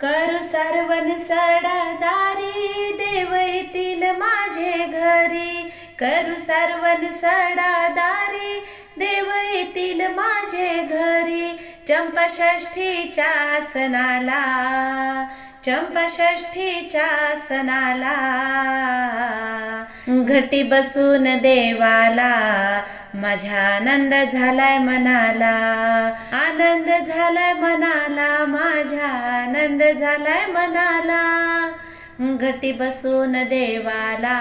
कर सर्वन सडा दारी देव येतील माझे घरी. करू सर्वन सडा दारी देव येतील माझे घरी. चंपा षष्ठीच्या सणाला चंपा सणाला घटी बसून देवाला माझ्या आनंद झालाय मनाला. आनंद झालाय मनाला माझ्या आनंद झालाय मनाला. घटी बसून देवाला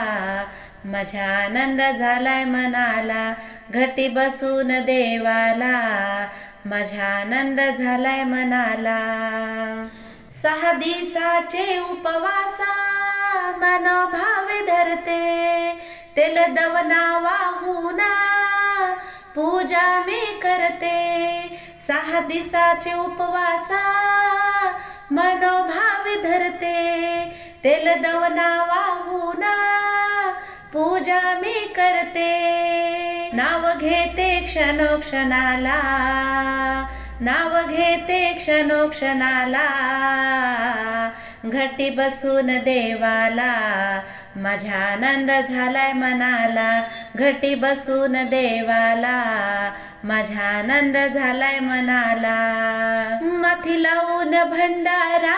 माझ्या आनंद झालाय मनाला. घटी बसून देवाला माझ्या आनंद झालाय मनाला. सहा दिवसाचे उपवासा मनोभावे धरते. तेल दवना वाहुना पूजा मी करते सहा दिसाचे उपवासा मनोभावे धरते तेल दवना वाहुना पूजा मी करते। नाव घेते क्षणोक्षणाला नाव घेते क्षणोक्षणाला घटी बसून देवाला. माझ्या आनंद झालाय मनाला. घटी बसून देवाला. माझ्या आनंद झालाय मनाला. माथी लावून भंडारा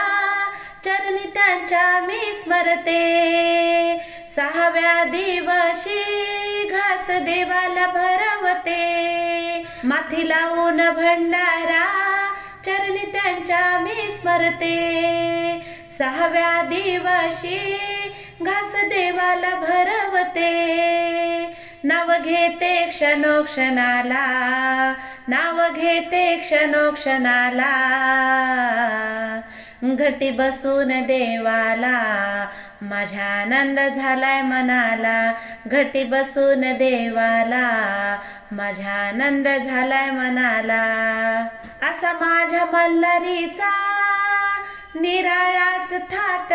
चरणी त्यांच्या मी स्मरते सहाव्या दिवशी घास देवाला भरवते. माथी लावून भंडारा चरणी त्यांच्या मी स्मरते सहाव्या दिवशी घास देवाला भरवते. नाव घेते क्षणोक्षणाला नाव घेते क्षणोक्षणाला. घटी बसून देवाला माझ्या आनंद झालाय मनाला. घटी बसून देवाला माझ्या आनंद झालाय मनाला. असा माझ्या मल्हारीचा निराळाच थाट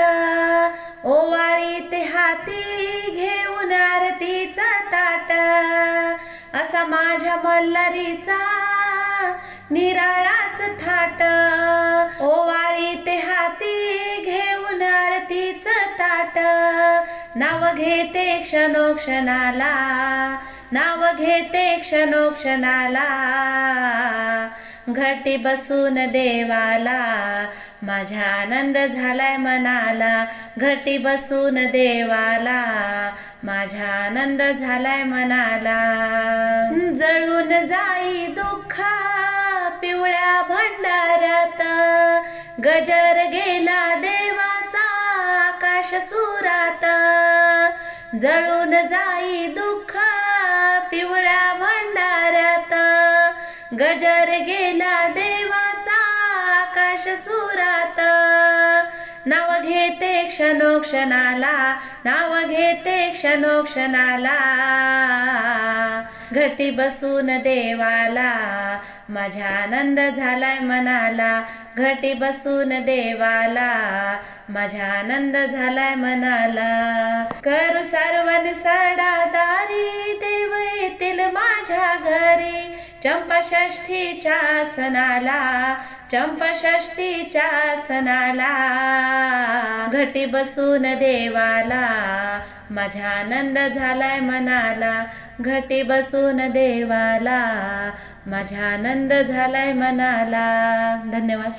ओवाळी ते हाती घेऊन आरतीचा ताट. असा माझ्या मल्हारीचा निराळाच थाट ओवाळी ते हाती घेऊन आरतीच ताट. नाव घेते क्षणोक्षणाला नाव घेते क्षणोक्षणाला. घटी बसून देवाला. माझ्या आनंद झालाय मनाला. घटी बसून देवाला. माझ्या आनंद झालाय मनाला. जळून जाई दुःख पिवळ्या भंडाऱ्यात गजर गेला देवाचा आकाश सुरात. जळून जाई दुःख पिवळ्या भंडार गजर गेला देवाचा आकाश सुरात. नाव घेते क्षणोक्षणाला नाव घेते क्षणोक्षणाला. घटी बसून देवाला माझ्या आनंद झालाय मनाला. घटी बसून देवाला माझ्या आनंद झालाय मनाला. करू सर्वन सडा दारी देव येतील माझ्या घरी. चंपा षष्ठीच्या सणाला चंपा सणाला घटी बसून देवाला माझ्या आनंद झालाय मनाला. घटी बसून देवाला माझ्या आनंद झालाय मनाला. धन्यवाद.